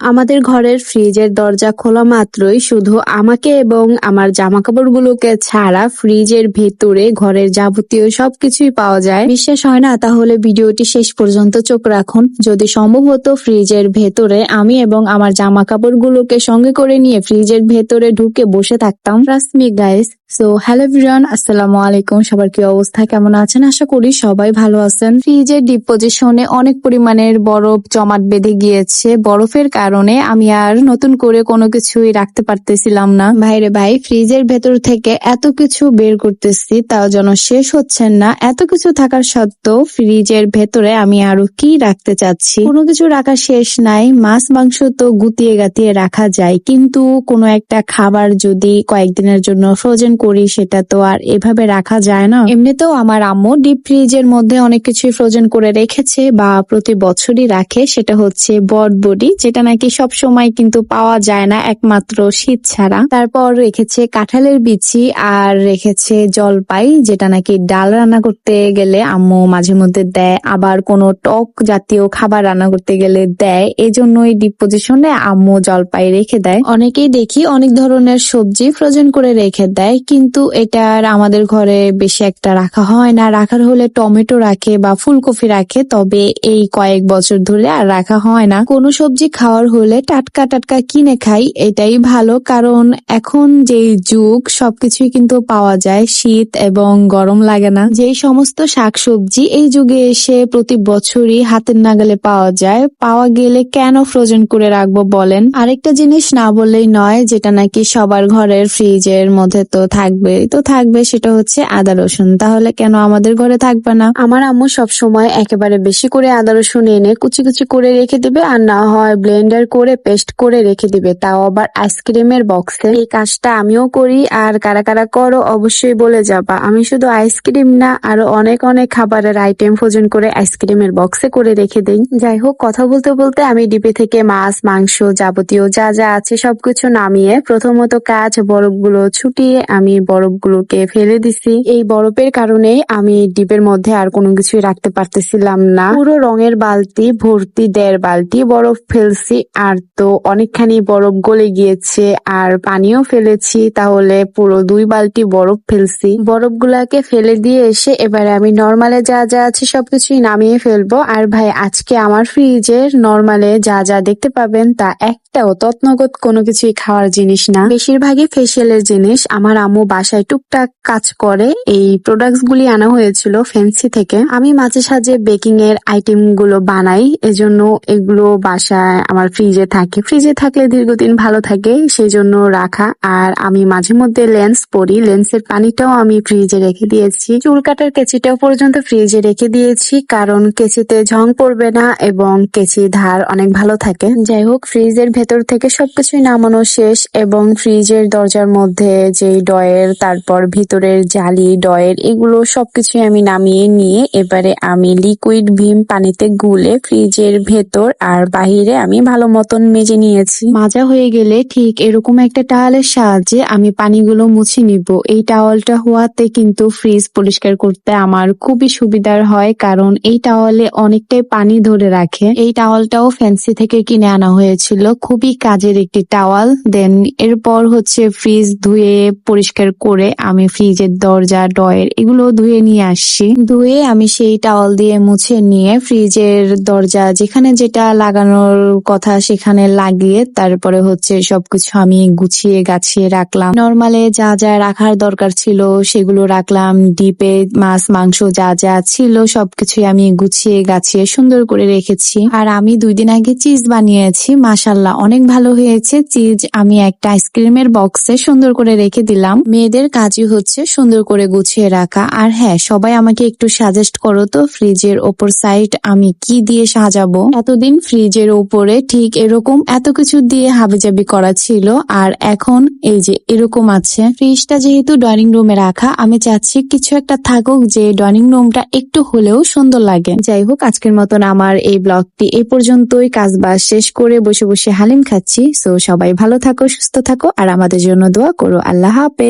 আমাদের ঘরের ফ্রিজের দরজা খোলা মাত্রই শুধু আমাকে এবং আমার জামা কাপড়গুলোকে ছাড়া ফ্রিজের ভেতরে ঘরের যাবতীয় সবকিছুই পাওয়া যায়। বিশ্বাস হয় না? তাহলে ভিডিওটি শেষ পর্যন্ত চোখ রাখুন। যদি সম্ভব হতো ফ্রিজের ভেতরে আমি এবং আমার জামা কাপড়গুলোকে সঙ্গে করে নিয়ে ফ্রিজের ভেতরে ঢুকে বসে থাকতাম। রাসমি গাইস সো হ্যালো এভরিওয়ান আসসালামু আলাইকুম সবার কি অবস্থা, কেমন আছেন? আশা করি সবাই ভালো আছেন। ফ্রিজের ডিপ পজিশনে অনেক পরিমাণের বরফ জমাট বেঁধে গিয়েছে। বরফের কারণে আমি আর নতুন করে কোনো কিছুই রাখতে পারতেছিলাম না। ভাইরে ভাই, ফ্রিজের ভেতর থেকে এত কিছু বের করতেছি, তাও যেন শেষ হচ্ছেন না। এত কিছু থাকার সত্ত্বেও ফ্রিজের ভেতরে আমি আরও কি রাখতে চাচ্ছি? কোনো কিছু রাখা শেষ নাই, মাছ মাংস তো গুতিয়ে গাতিয়ে রাখা যায়। কিন্তু কোনো একটা খাবার যদি কয়েকদিনের জন্য ফ্রোজেন করি, সেটা তো আর এভাবে রাখা যায় না। এমনিতেও আমার আম্মু ডিপ ফ্রিজের মধ্যে অনেক কিছুই ফ্রোজেন করে রেখেছে বা প্রতি বছরই রাখে, সেটা হচ্ছে বটবডি যেটা নাকি সব সময় কিন্তু পাওয়া যায় না একমাত্র শীত ছাড়া। তারপর রেখেছে কাঁঠালের বিচি আর রেখেছে জলপাই, যেটা নাকি ডাল রান্না করতে গেলে আম্মু মাঝে মধ্যে দেয়, আবার কোনো টক জাতীয় খাবার রান্না করতে গেলে দেয়। এই জন্যই ডিপ পজিশনে আম্মু জলপাই রেখে দেয়। অনেকেই দেখি অনেক ধরনের সবজি ফ্রোজেন করে রেখে দেয় কিন্তু এটা আমাদের ঘরে বেশি একটা রাখা হয় না। রাখার হলে টমেটো রাখে বা ফুলকপি রাখে, তবে এই কয়েক বছর ধরে আর রাখা হয় না। কোনো সবজি খাওয়ার হলে টাটকা টাটকা কিনে খাই, এটাই ভালো। কারণ এখন যে যুগ, সবকিছুই কিন্তু পাওয়া যায়, শীত এবং গরম লাগে না। যেই সমস্ত শাকসবজি এই যুগে এসে প্রতি বছরই হাতের নাগালে পাওয়া যায়, পাওয়া গেলে কেন ফ্রোজেন করে রাখব বলেন? আরেকটা জিনিস না বললেই নয়, যেটা নাকি সবার ঘরের ফ্রিজের মধ্যে তো থাকবে। তো থাকবে সেটা হচ্ছে আদা রসুন। তাহলে কেন আমাদের ঘরে থাকবে না? আমার আম্মু সব সময় একেবারে বেশি করে আদা রসুন এনে কুচি কুচি করে রেখে দিবে আর না হয় ব্লেন্ডার করে পেস্ট করে রেখে দিবে। তাও আবার আইসক্রিমের বক্সে এই কাজটা আমিও করি আর কারা কারা করো অবশ্যই বলে যাবা। আমি শুধু আইসক্রিম না, আরও অনেক অনেক খাবারের আইটেম ফোজন করে আইসক্রিমের বক্সে করে রেখে দিই। যাই হোক, কথা বলতে বলতে আমি ডিপে থেকে মাছ, মাংস যাবতীয় যা যা আছে সবকিছু নামিয়ে প্রথমত কাজ বরফগুলো ছুটিয়ে আমি বরফগুলোকে ফেলে দিছি। এই বরফের কারণে আমি ডিপের মধ্যে আর কোনো কিছুই রাখতে পারতেছিলাম না। পুরো রঙের বালতি ভর্তি দেড় বালতি বরফ ফেলছি, আর তো অনেকখানি বরফ গলে গিয়েছে, আর পানিও ফেলেছি, তাহলে পুরো দুই বালতি বরফ ফেলছি। বরফগুলাকে ফেলে দিয়ে এসে এবারে আমি নর্মালে যা যা আছে সবকিছুই নামিয়ে ফেলব। আর ভাই, আজকে আমার ফ্রিজের নর্মালে যা যা দেখতে পাবেন তা একটাও তৎনগত কোনো কিছুই খাওয়ার জিনিস না। বেশিরভাগই ফেসিয়ালের জিনিস। আমার আম্মু বাসায় টুকটাক কাজ করে। এই প্রোডাক্টস গুলি আনা হয়েছিল ফ্যান্সি থেকে। আমি মাঝে সাঝে বেকিং এর আইটেমগুলো বানাই। এজন্য এগুলো বাসায় আমার ফ্রিজে থাকে। ফ্রিজে থাকলে দীর্ঘদিন ভালো থাকে সেই জন্য রাখা। আর আমি মাঝে মধ্যে লেন্স পরি। লেন্সের পানিটাও আমি ফ্রিজে রেখে দিয়েছি। চুল কাটার কেচিটাও পর্যন্ত ফ্রিজে রেখে দিয়েছি, কারণ কেচিতে ঝং পড়বে না এবং কেচি ধার অনেক ভালো থাকে। যাই হোক ফ্রিজের ভেতর থেকে সবকিছুই নামানো শেষ এবং ফ্রিজের দরজার মধ্যে যে ডয়ের, তারপর ভিতরের জালি, ডয়ের, এগুলো সবকিছুই আমি নামিয়ে নিয়ে এবারে আমি লিকুইড ভীম পানিতে গুলে ফ্রিজের ভেতর আর বাহিরে আমি ভালো মতন মেজে নিয়েছি। মাজা হয়ে গেলে ঠিক এরকম একটা টাওয়ালের সাহায্যে আমি পানিগুলো মুছে নিব। এই টাওয়ালটা হওয়াতে কিন্তু ফ্রিজ পরিষ্কার করতে আমার খুবই সুবিধার হয়, কারণ এই টাওয়ালে অনেকটাই পানি ধরে রাখে। এই টাওয়ালটাও ফ্যান্সি থেকে কিনে আনা হয়েছিল। খুবই কাজের একটি টাওয়াল। দেন এরপর হচ্ছে ফ্রিজ ধুয়ে পরিষ্কার করে আমি ফ্রিজের দরজা ডয়ের এগুলো ধুয়ে নিয়ে আসছি। ধুয়ে আমি সেই টাওয়াল দিয়ে মুছে নিয়ে ফ্রিজের দরজা যেখানে যেটা লাগানোর কথা সেখানে লাগিয়ে তারপরে হচ্ছে সবকিছু আমি গুছিয়ে গাছিয়ে রাখলাম। নর্মালে যা যা রাখার দরকার ছিল সেগুলো রাখলাম। ডিপে মাছ, মাংস যা যা ছিল সবকিছুই আমি গুছিয়ে গাছিয়ে সুন্দর করে রেখেছি। আর আমি দুই দিন আগে চিজ বানিয়েছি। মাসাল্লাহ অনেক ভালো হয়েছে। চিজ আমি একটা আইসক্রিমের বক্সে সুন্দর করে রেখে দিলাম। মেয়েদের কাজই হচ্ছে সুন্দর করে গুছিয়ে রাখা। আর হ্যাঁ সবাই আমাকে একটু সাজেস্ট করো তো ফ্রিজের ওপর সাইড আমি কি দিয়ে সাজাবো? এতদিন ফ্রিজের ওপরে ঠিক এরকম এত কিছু দিয়ে হাবিজাবি করা ছিল। আর এখন এই যে এরকম আছে। ফ্রিজটা যেহেতু ডাইনিং রুমে রাখা, আমি চাচ্ছি কিছু একটা থাকুক যে ডাইনিং রুমটা একটু হলেও সুন্দর লাগে। যাই হোক, আজকের মতন আমার এই ব্লগটি এই পর্যন্তই। কাজ বাজ শেষ করে বসে বসে হালিম খাচ্ছি। সো সবাই ভালো থাকো, সুস্থ থাকো, আর আমাদের জন্য দোয়া করো। আল্লাহ হাফেজ।